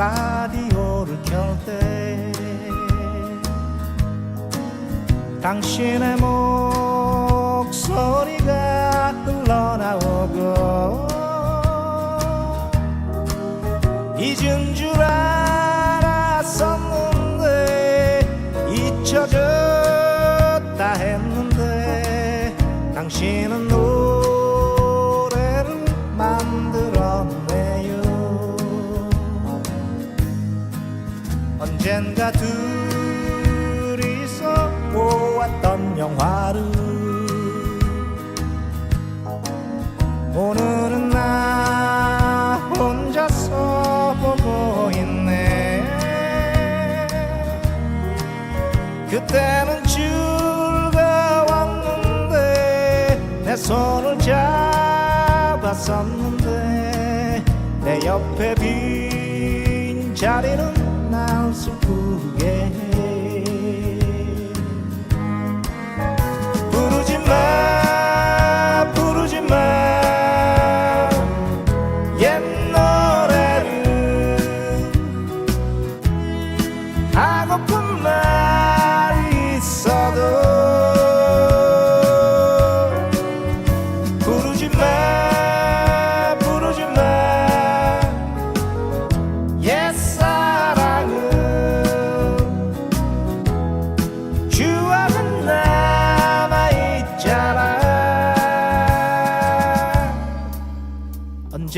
라디오를 켤 때 당신의 목소리가 흘러나오고 잊은 줄 알았었는데 잊혀졌다 했는데 당신은 언젠가 둘이서 보았던 영화를 오늘은 나 혼자서 보고 있네. 그때는 즐거웠는데 내 손을 잡았었는데 내 옆에 빈 자리는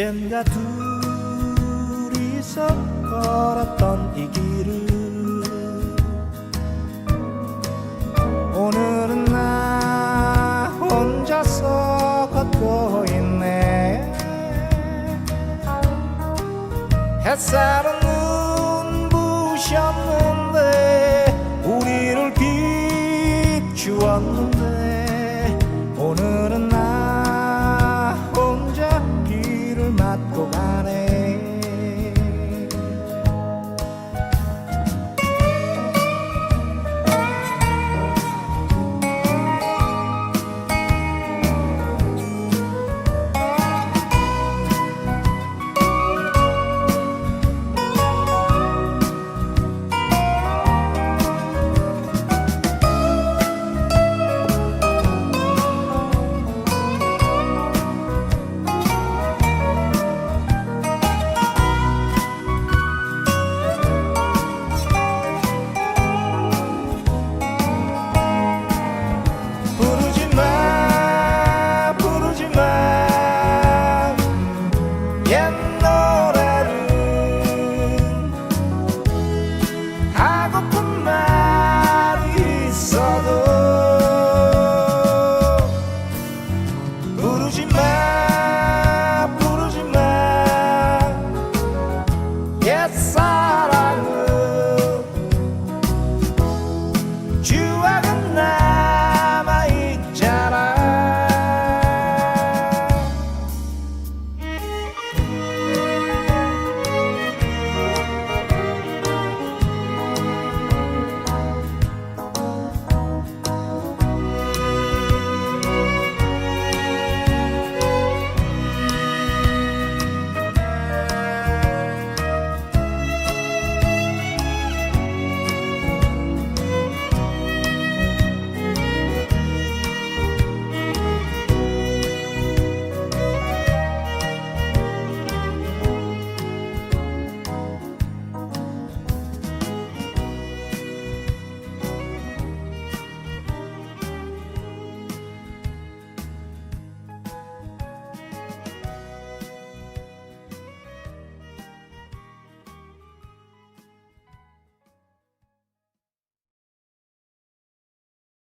언젠가 둘이서 걸었던 이 길을 오늘은 나 혼자서 걷고 있네. 햇살은 눈부셨는데 우리를 비추었는데 天。